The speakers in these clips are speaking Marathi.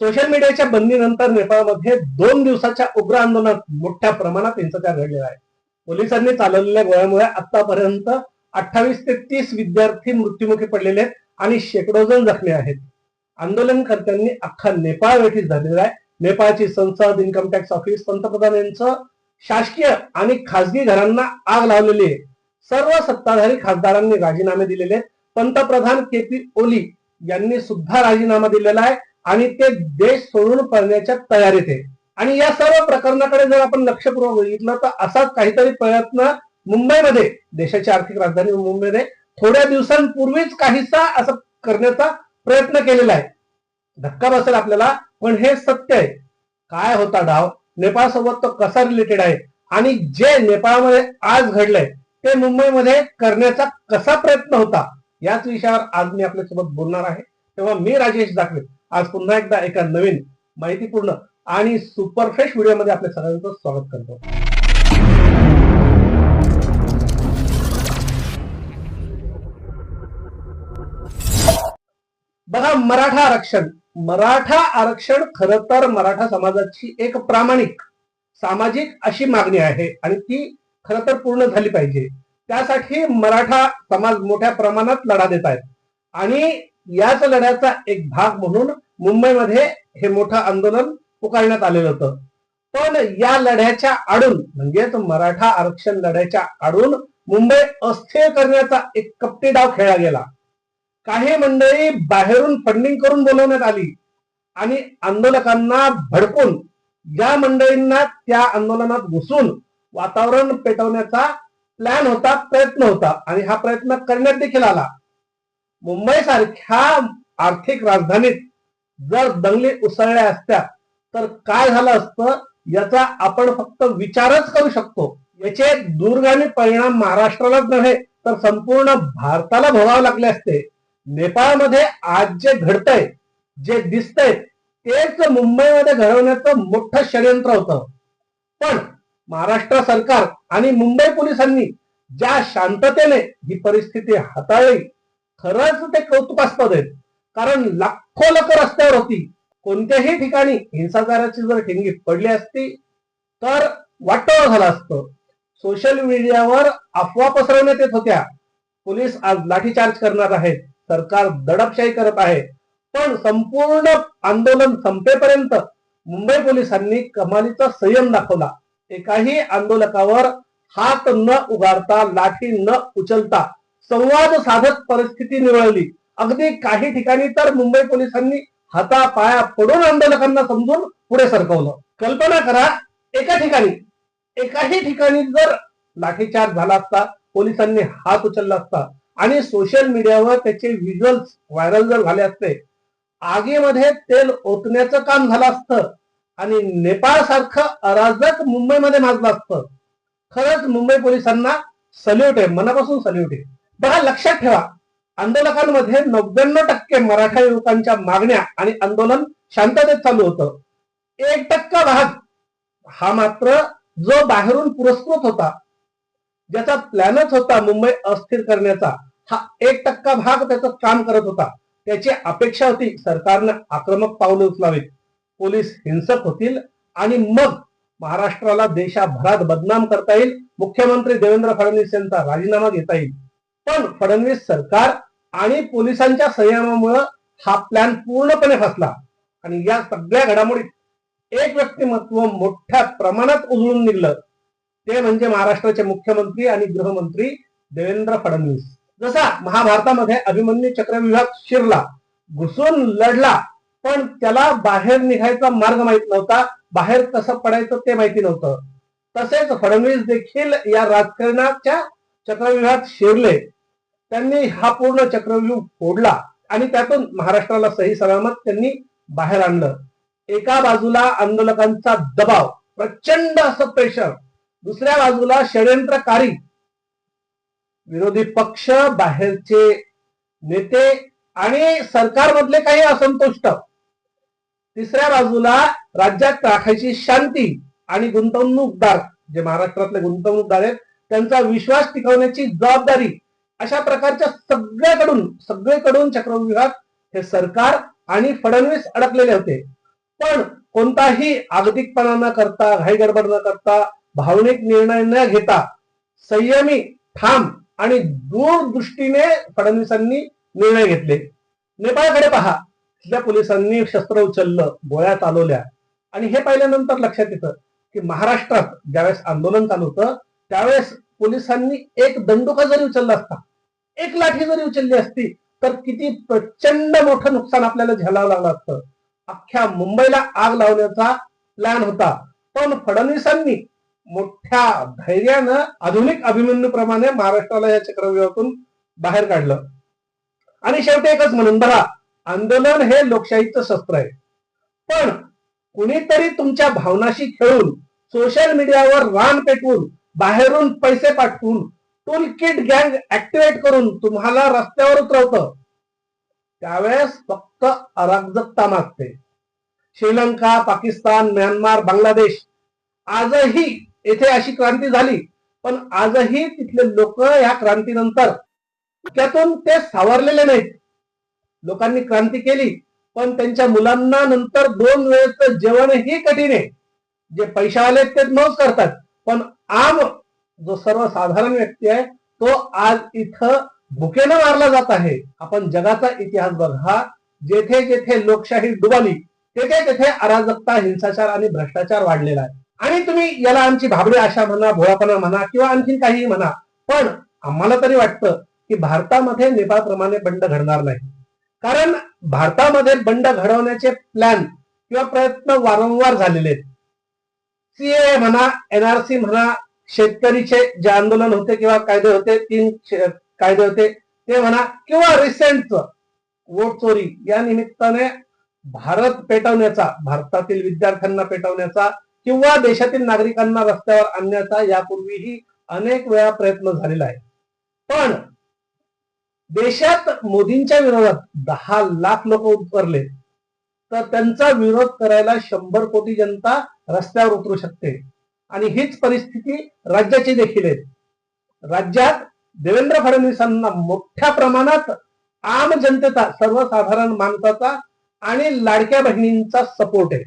सोशल मीडियाच्या बंदीनंतर नेपाळमध्ये दोन दिवसाच्या उग्र आंदोलनात मोठ्या प्रमाणात हिंसाचार घडलेला आहे. पोलिसांनी चालवलेल्या गोळ्यामुळे आतापर्यंत अठ्ठावीस ते तीस विद्यार्थी मृत्युमुखी पडलेले आहेत आणि शेकडो जण जखमी आहेत. आंदोलनकर्त्यांनी अख्खा नेपाळ वेठीस धरलेला आहे. नेपाळची संसद इन्कम टॅक्स ऑफिस पंतप्रधान यांचं शासकीय आणि खासगी घरांना आग लावलेली आहे. सर्व सत्ताधारी खासदारांनी राजीनामे दिलेले आहेत. पंतप्रधान के पी ओली यांनी सुद्धा राजीनामा दिलेला आहे. आणि ते देश सोडून पळण्याच्या तयारीत आहे. आणि या सर्व प्रकरणाकडे जर आपण लक्षपूर्वक बघितलं तर असाच काहीतरी प्रयत्न मुंबईमध्ये देशाची आर्थिक राजधानी मुंबईमध्ये थोड्या दिवसांपूर्वीच काहीसा असं करण्याचा प्रयत्न केलेला आहे. धक्का बसेल आपल्याला पण हे सत्य आहे. काय होता डाव? नेपाळ सोबत तो कसा रिलेटेड आहे? आणि जे नेपाळमध्ये आज घडलंय ते मुंबईमध्ये करण्याचा कसा प्रयत्न होता? याच विषयावर आज मी आपल्यासोबत बोलणार आहे. तेव्हा मी राजेश दाखवे आज पुन्हा एकदा एका नवीन माहितीपूर्ण आणि सुपरफ्रेश व्हिडिओमध्ये आपल्या सगळ्यांचं स्वागत करतो. बघा मराठा आरक्षण. मराठा आरक्षण खर तर मराठा समाजाची एक प्रामाणिक सामाजिक अशी मागणी आहे आणि ती खर तर पूर्ण झाली पाहिजे. त्यासाठी मराठा समाज मोठ्या प्रमाणात लढा देत आहेत. आणि याच लढ्याचा एक भाग म्हणून मुंबईमध्ये हे मोठं आंदोलन पुकारण्यात आलेलं होतं. पण या लढ्याच्या आडून म्हणजेच मराठा आरक्षण लढ्याच्या आडून मुंबई अस्थिर करण्याचा एक कपटी डाव खेळला गेला. काही मंडळी बाहेरून फंडिंग करून बोलवण्यात आली आणि आंदोलकांना भडकून या मंडळींना त्या आंदोलनात घुसून वातावरण पेटवण्याचा प्लॅन होता प्रयत्न होता आणि हा प्रयत्न करण्यात देखील आला. मुंबई सारख्या आर्थिक राजधानीत जर दंगली उसळल्या असत्या तर काय झालं असतं? याचा आपण फक्त विचारच करू शकतो. याचे दूरगामी परिणाम महाराष्ट्रालाच नव्हे तर संपूर्ण भारताला भोगावे लागले असते. नेपाळमध्ये आज जे घडतंय जे दिसतंय तेच मुंबईमध्ये घडवण्याचं मोठं षडयंत्र होतं. पण महाराष्ट्र सरकार आणि मुंबई पोलिसांनी ज्या शांततेने ही परिस्थिती हाताळली खरंच ते कौतुकास्पद आहेत. कारण लाखो लोक रस्त्यावर होती. कोणत्याही ठिकाणी हिंसाचाराची जर ठिणगी पडली असती तर वाटोळ झालं असतं. सोशल मीडियावर अफवा पसरवण्यात येत होत्या. पोलीस आज लाठीचार्ज करणार आहेत. सरकार दडपशाही करत आहे. पण संपूर्ण आंदोलन संपेपर्यंत मुंबई पोलिसांनी कमालीचा संयम दाखवला. एकाही आंदोलकावर हात न उगारता लाठी न उचलता संवाद साधत परिस्थिती निवळली. अगदी काही ठिकाणी तर मुंबई पोलिसांनी हाता पाया पडून आंदोलकांना समजून पुढे सरकवलं. कल्पना करा एका ठिकाणी एकाही ठिकाणी जर लाठीचार्ज झाला असता पोलिसांनी हात उचलला असता आणि सोशल मीडियावर त्याचे व्हिज्युअल्स व्हायरल जर झाले असते आगीमध्ये तेल ओतण्याचं काम झालं असतं आणि नेपाळ सारखं अराजक मुंबईमध्ये माजलं असतं. खरंच मुंबई पोलिसांना सल्यूट आहे मनापासून सल्यूट आहे. बघा लक्षात ठेवा. आंदोलकांमध्ये नव्याण्णव टक्के मराठा युवकांच्या मागण्या आणि आंदोलन शांततेत चालू होतं. एक टक्का भाग हा मात्र जो बाहेरून पुरस्कृत होता ज्याचा प्लॅनच होता मुंबई अस्थिर करण्याचा हा एक टक्का भाग त्याचं काम करत होता. त्याची अपेक्षा होती सरकारनं आक्रमक पावलं उचलावीत. पोलीस हिंसक होतील आणि मग महाराष्ट्राला देशाभरात बदनाम करता येईल. मुख्यमंत्री देवेंद्र फडणवीस यांचा राजीनामा घेता येईल. पण फडणवीस सरकार आणि पोलिसांच्या संयमामुळं हा प्लॅन पूर्णपणे फसला. आणि या सगळ्या घडामोडीत एक व्यक्तिमत्व मोठ्या प्रमाणात उजळून निघलं. ते म्हणजे महाराष्ट्राचे मुख्यमंत्री आणि गृहमंत्री देवेंद्र फडणवीस. जसा महाभारतामध्ये अभिमन्यू चक्रविभाग शिरला घुसून लढला पण त्याला बाहेर निघायचा मार्ग माहीत नव्हता. बाहेर कसं पडायचं ते माहिती नव्हतं. तसेच फडणवीस देखील या राजकारणाच्या चक्रव्यूहात शिरले. त्यांनी हा पूर्ण चक्रव्यूह फोडला आणि त्यातून महाराष्ट्राला सही सलामत त्यांनी बाहेर आणलं. एका बाजूला आंदोलकांचा दबाव प्रचंड असं प्रेशर दुसऱ्या बाजूला षडयंत्रकारी. विरोधी पक्ष बाहेरचे नेते आणि सरकारमधले काही असंतुष्ट. तिसऱ्या बाजूला राज्यात राखायची शांती आणि गुंतवणूकदार जे महाराष्ट्रातले गुंतवणूकदार आहेत त्यांचा विश्वास टिकवण्याची जबाबदारी अशा प्रकारच्या सगळ्याकडून सगळीकडून चक्रव्यूहात हे सरकार आणि फडणवीस अडकलेले होते. पण कोणताही आगतिकपणा न करता घाईगडबड न करता भावनिक निर्णय न घेता संयमी ठाम आणि दूरदृष्टीने फडणवीसांनी निर्णय घेतले. नेपाळकडे पहा. तिथल्या पोलिसांनी शस्त्र उचललं गोळ्या चालवल्या. आणि हे पाहिल्यानंतर लक्षात येतं की महाराष्ट्रात ज्यावेळेस आंदोलन चालू होतं त्यावेळेस पोलिसांनी एक दंडुका जरी उचलला असता एक लाठी जरी उचलली असती तर किती प्रचंड मोठं नुकसान आपल्याला झेलावं लागलं असतं. अख्ख्या मुंबईला आग लावण्याचा प्लॅन होता. पण फडणवीसांनी मोठ्या धैर्यानं आधुनिक अभिमन्यूप्रमाणे महाराष्ट्राला या चक्रव्यूहातून बाहेर काढलं. आणि शेवटी एकच म्हणून बघा आंदोलन हे लोकशाहीचं शस्त्र आहे. पण कुणीतरी तुमच्या भावनाशी खेळून सोशल मीडियावर रान पेटवून बाहेरून पैसे पाठवून टूल किट गँग ऍक्टिव्हेट करून तुम्हाला रस्त्यावर उतरवतं त्यावेळेस फक्त अराजकता मागते. श्रीलंका पाकिस्तान म्यानमार बांगलादेश आजही येथे अशी क्रांती झाली. पण आजही तिथले लोक या क्रांतीनंतर त्यातून ते सावरलेले नाहीत. लोकांनी क्रांती केली पण त्यांच्या मुलांना नंतर दोन वेळेचं जेवणही कठीण आहे. जे पैशावाले आहेत ते मौज करतात. पण आम जो सर्वसाधारण व्यक्ती आहे तो आज इथं भुकेनं मारला जात आहे. आपण जगाचा इतिहास बघा. जेथे जेथे लोकशाही डुबाली तेथे तेथे अराजकता हिंसाचार आणि भ्रष्टाचार वाढलेला आहे. आणि तुम्ही याला आमची भाबडी आशा म्हणा भोळापणा म्हणा किंवा आणखीन काही म्हणा पण आम्हाला तरी वाटतं की भारतामध्ये नेपाळप्रमाणे बंड घडणार नाही. कारण भारतामध्ये बंड घडवण्याचे प्लॅन किंवा प्रयत्न वारंवार झालेले आहेत. सीए म्हणा एनआरसी म्हणा शेतकरीचे जे आंदोलन होते किंवा कायदे होते तीन कायदे होते ते म्हणा किंवा रिसेंट वोट चोरी या निमित्ताने भारत पेटवण्याचा भारतातील विद्यार्थ्यांना पेटवण्याचा किंवा देशातील नागरिकांना रस्त्यावर आणण्याचा यापूर्वीही अनेक वेळा प्रयत्न झालेला आहे. पण देशात मोदींच्या विरोधात दहा लाख लोक उतरले तर त्यांचा विरोध करायला शंभर कोटी जनता रस्त्यावर उतरू शकते. आणि हीच परिस्थिती राज्याची देखील आहे. राज्यात देवेंद्र फडणवीसांना मोठ्या प्रमाणात आम जनतेचा सर्वसाधारण माणसाचा आणि लाडक्या बहिणींचा सपोर्ट आहे.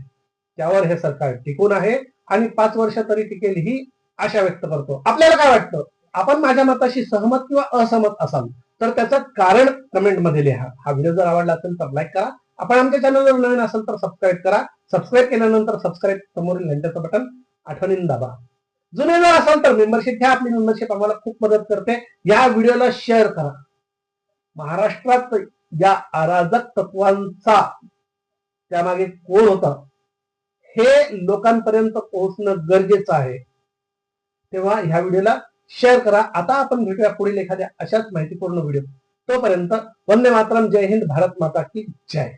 त्यावर हे सरकार टिकून आहे आणि पाच वर्ष तरी टिकेल ही आशा व्यक्त करतो. आपल्याला काय वाटतं? आपण माझ्या मताशी सहमत किंवा असहमत असाल तर त्याचं कारण कमेंटमध्ये लिहा. हा व्हिडिओ जर आवडला असेल तर लाईक करा. आपण आमच्या चॅनलवर नवीन असेल तर सबस्क्राईब करा. सबस्क्राईब केल्यानंतर सबस्क्राईब समोरील घंट्याचं बटन आठवणीने दाबा. जुने जर असाल तर मेंबरशिप घ्या. आपली मेंबरशिप आम्हाला खूप मदत करते. या व्हिडिओला शेअर करा. महाराष्ट्रात या अराजक तत्वांचा त्यामागे कोण होता? हे लोकांपर्यंत पोहोचणं गरजेचं आहे. तेव्हा ह्या व्हिडिओला शेअर करा. आता आपण भेटूया पुढील एखाद्या अशाच माहितीपूर्ण व्हिडिओ तोपर्यंत वंदे मातरम. जय हिंद. भारत माता की जय.